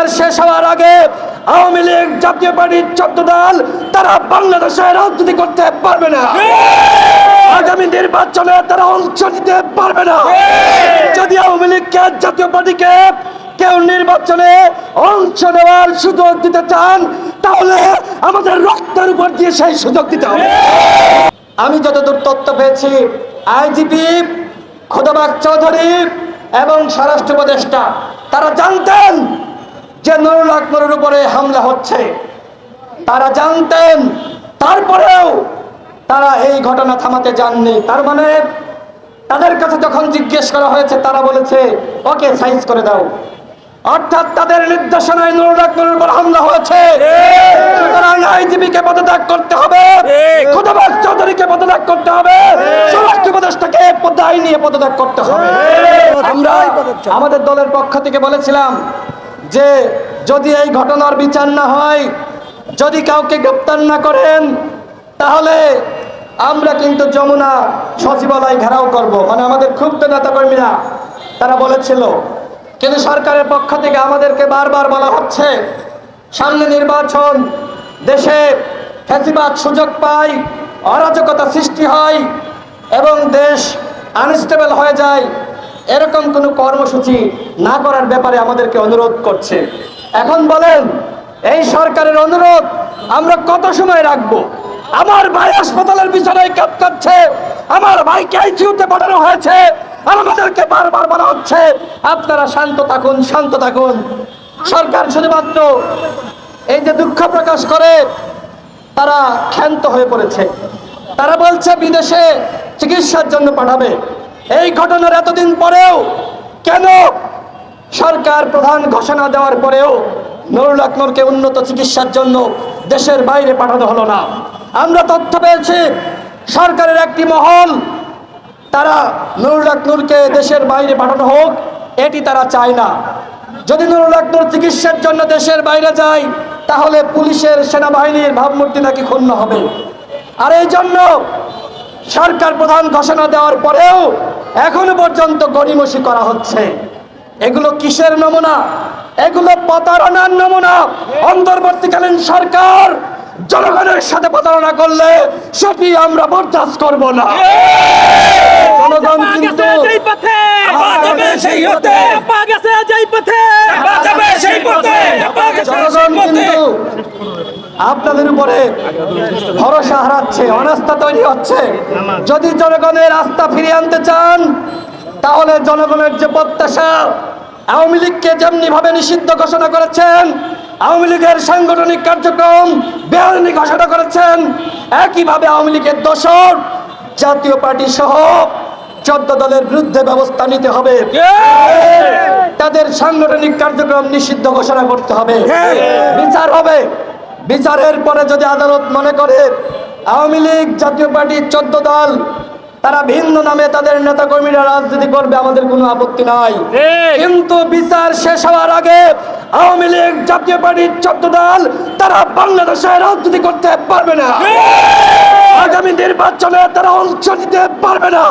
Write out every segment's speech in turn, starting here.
বিচার শেষ হওয়ার আগে আওয়ামী লীগ জাতীয় পার্টির চোদ্দ দল তারা বাংলাদেশে রাজনীতি করতে পারবে না। আগামী নির্বাচনে তারা অংশ নিতে পারবে না। যদি আওয়ামী লীগকে জাতীয় পার্টিকে কেউ নির্বাচনে অংশ নেওয়ার সুযোগ দিতে চান তাহলে আমাদের রক্তের উপর দিয়ে সেই সুযোগ দিতে হবে। আমি যতদূর তথ্য পেয়েছি আইজিপি খোদাবাগ চৌধুরী এবং স্বরাষ্ট্র উপদেষ্টা তারা জানতেন যে নুরুল আকবরের উপরে হামলা হচ্ছে তারা জানতেন তারপরেও তারা এই ঘটনা থামাতে যাননি। তার মানে তাদের কাছে যখন জিজ্ঞেস করা হয়েছে তারা বলেছে ওকে সাইজ করে দাও। অর্থাৎ তাদের নির্দেশনায় নুরুল আকবরের উপর হামলা হয়েছে। সুতরাং আইজিবিকে পদত্যাগ করতে হবে। খুদাবাগ চৌধুরীকে পদত্যাগ করতে হবে। স্বরাষ্ট্র উপদেষ্টাকে দায় নিয়ে পদত্যাগ করতে হবে। আমরা আমাদের দলের পক্ষ থেকে বলেছিলাম যে যদি এই ঘটনার বিচার না হয়, যদি কাউকে গ্রেপ্তার না করেন, তাহলে আমরা কিন্তু যমুনা সচিবালয় ঘেরাও করব। মানে আমাদের ক্ষুব্ধ নেতাকর্মীরা, তারা বলেছিল, কিন্তু সরকারের পক্ষ থেকে আমাদেরকে বারবার বলা হচ্ছে, সামনে নির্বাচন, দেশে ফ্যাসিবাদ সুযোগ পায়, অরাজকতা সৃষ্টি হয়, এবং দেশ আনস্টেবল হয়ে যায়। এরকম কোনো কর্মসূচি না করার ব্যাপারে আমাদেরকে অনুরোধ করছে। এখন বলেন, এই সরকারের অনুরোধ আমরা কত সময় রাখব? আমার ভাই হাসপাতালের বিছানায় কাঁদছে আমার ভাইকে আইসিউতে পাঠানো হয়েছে আমাদেরকে বারবার বলা হচ্ছে, আপনারা শান্ত থাকুন শান্ত থাকুন। সরকার শুধুমাত্র এই যে দুঃখ প্রকাশ করে, তারা ক্ষান্ত হয়ে পড়েছে। তারা বলছে বিদেশে চিকিৎসার জন্য পাঠাবে। এই ঘটনার এতদিন পরেও কেন সরকার প্রধান ঘোষণা দেওয়ার পরেও নুরুল আকমরকে উন্নত চিকিৎসার জন্য দেশের বাইরে পাঠানো হলো না? আমরা তথ্য পেয়েছি, সরকারের একটি মহল, তারা নুরুল আকনুরকে দেশের বাইরে পাঠানো হোক, এটি তারা চায় না। যদি নুরুল আকনুর চিকিৎসার জন্য দেশের বাইরে যায়, তাহলে পুলিশের সেনাবাহিনীর ভাবমূর্তি নাকি ক্ষুণ্ণ হবে। আর এই জন্য সরকার প্রধান ঘোষণা দেওয়ার পরেও এখনও পর্যন্ত গড়িমসি করা হচ্ছে। এগুলো কিসের নমুনা? এগুলো প্রতারণার নমুনা। অন্তর্বর্তীকালীন সরকার জনগণের সাথে প্রতারণা করলে সেটি আমরা বরদাস্ত করব না। জনগণ কিন্তু সেই পথে। সেই পথে। আপনাদের উপরে ভরসা হারাচ্ছে অনাস্থা তৈরি হচ্ছে। যদি জনগণের আস্থা ফিরিয়ে আনতে চান তাহলে জনগণের যে প্রত্যাশা আওয়ামী লীগকে যেমনি ভাবে নিষিদ্ধ ঘোষণা করেছেন আওয়ামী লীগের সাংগঠনিক কার্যক্রম বেআইনি ঘোষণা করেছেন একইভাবে আওয়ামী লীগের দোষর জাতীয় পার্টি সহ চোদ্দ দলের বিরুদ্ধে ব্যবস্থা নিতে হবে। তাদের সাংগঠনিক কার্যক্রম নিষিদ্ধ ঘোষণা করতে হবে। বিচার হবে। বিচারের পরে যদি আদালত মনে করে আওয়ামী লীগ জাতীয় পার্টির চোদ্দ দল তারা ভিন্ন নামে তাদের নেতাকর্মীরা রাজনীতি করবে আমাদের কোনো আপত্তি নাই। কিন্তু বিচার শেষ হওয়ার আগে আওয়ামী লীগ জাতীয় পার্টির চোদ্দ দল তারা বাংলাদেশে রাজনীতি করতে পারবে না। আগামী নির্বাচনে তারা অংশ নিতে পারবে না।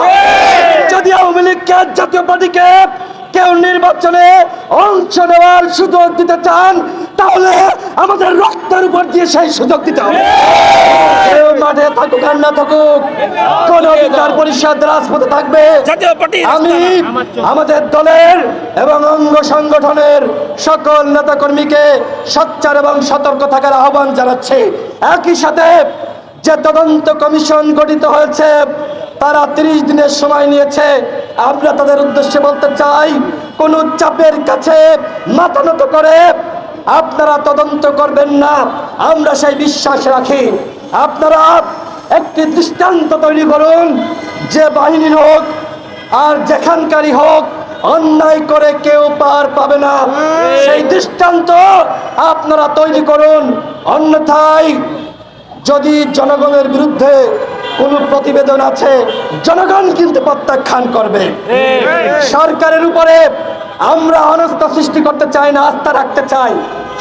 যদি আওয়ামী লীগকে জাতীয় পার্টিকে কেউ নির্বাচনে অংশ নেওয়ার সুযোগ দিতে চান তাহলে আমাদের রক্তের উপর দিয়ে সেই সুযোগ দিতে হবে। মাঠে থাকুক আর না থাকুক কোন অধিকার পরিষদ রাজপথে থাকবে। আমি আমাদের দলের এবং অঙ্গ সংগঠনের সকল নেতাকর্মীকে সচ্চার এবং সতর্ক থাকার আহ্বান জানাচ্ছি। একই সাথে যে তদন্ত কমিশন গঠিত হয়েছে তারা তিরিশ দিনের সময় নিয়েছে। আমরা তাদের উদ্দেশ্যে বলতে চাই কোন চাপের কাছে মাথা নত করে আপনারা তদন্ত করবেন না আমরা সেই বিশ্বাস রাখি। আপনারা একটি দৃষ্টান্ত তৈরি করুন যে বাহিনীর হোক আর যেখানকারই হোক অন্যায় করে কেউ পার পাবে না। সেই দৃষ্টান্ত আপনারা তৈরি করুন। অন্যথায় যদি জনগণের বিরুদ্ধে কোনো প্রতিবেদন আছে জনগণ কিন্তু প্রত্যাখ্যান করবে। সরকারের উপরে আমরা অনাস্থা সৃষ্টি করতে চাই না, আস্থা রাখতে চাই।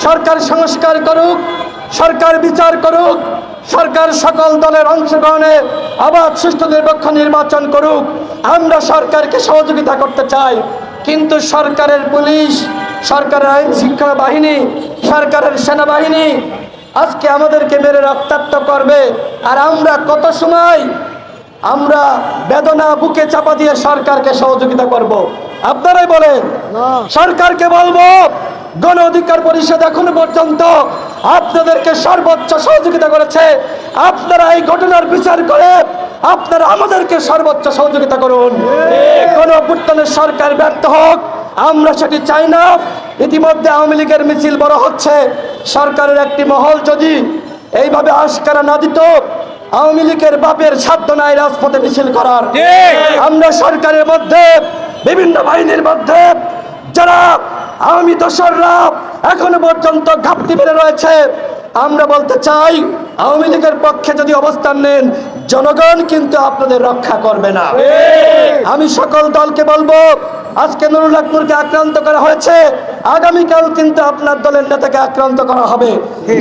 সরকার সংস্কার করুক, সরকার বিচার করুক, সরকার সকল দলের অংশগ্রহণে আবার সুষ্ঠু নিরপেক্ষ নির্বাচন করুক। আমরা সরকারকে সহযোগিতা করতে চাই, কিন্তু সরকারের পুলিশ, সরকারের আইন শিক্ষা বাহিনী, সরকারের সেনাবাহিনী আজকে আমাদেরকে মেরে রক্তাক্ত করবে। আর আমরা কত সময় আমরা বেদনা বুকে চাপা দিয়ে সরকারকে সহযোগিতা করব? আপনারাই বলেন সরকারকে বলব গণ অধিকার পরিষদ এখনও পর্যন্ত আপনাদেরকে সর্বোচ্চ সহযোগিতা করেছে। আপনারা এই ঘটনার বিচার করে আপনারা আমাদেরকে সর্বোচ্চ সহযোগিতা করুন। কোন অভ্যুত্থানের সরকার ব্যর্থ হোক আমরা সেটি চাই না। ইতিমধ্যে আওয়ামী লীগের মিছিল বড় হচ্ছে। সরকারের একটি মহল যদি এইভাবে আশকারা না দিত আওয়ামী লীগের বাপের সাধ্য নাই রাজপথে মিছিল করার। আমরা সরকারের মধ্যে বিভিন্ন বাহিনীর মধ্যে যারা আওয়ামী দোসররা এখনও পর্যন্ত ঘাপটি মেরে রয়েছে আমরা বলতে চাই আওয়ামী লীগের পক্ষে যদি অবস্থান নেন জনগণ কিন্তু আপনাদের রক্ষা করবে না। আমি সকল দলকে বলব আজকে নুরুল আকবরকে আক্রান্ত করা হয়েছে। আগামীকাল কিন্তু আপনার দলের নেতাকে আক্রান্ত করা হবে।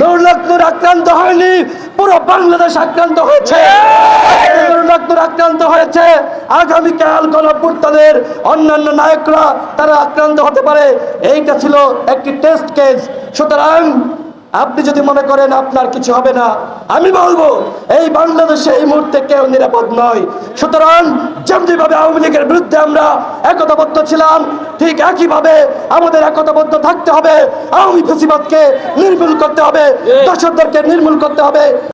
নুরুল আকবর আক্রান্ত হয়নি পুরো বাংলাদেশ আক্রান্ত হয়েছে। আক্রান্ত হয়েছে। আগামীকাল গণপুর্তাদের অন্যান্য নায়করা তারা আক্রান্ত হতে পারে। এইটা ছিল একটি টেস্ট কেস সুতরাং আপনি যদি মনে করেন আপনার কিছু হবে না আমি বলব এই বাংলাদেশে এই মুহূর্তে কেউ নিরাপদ নয়। সুতরাং যেমনিভাবে আওয়ামী লীগের বিরুদ্ধে আমরা একতাবদ্ধ ছিলাম ঠিক একইভাবে আমাদের একতাবদ্ধ থাকতে হবে। আওয়ামী ফেসিবাদকে নির্মূল করতে হবে দর্শকদেরকে নির্মূল করতে হবে।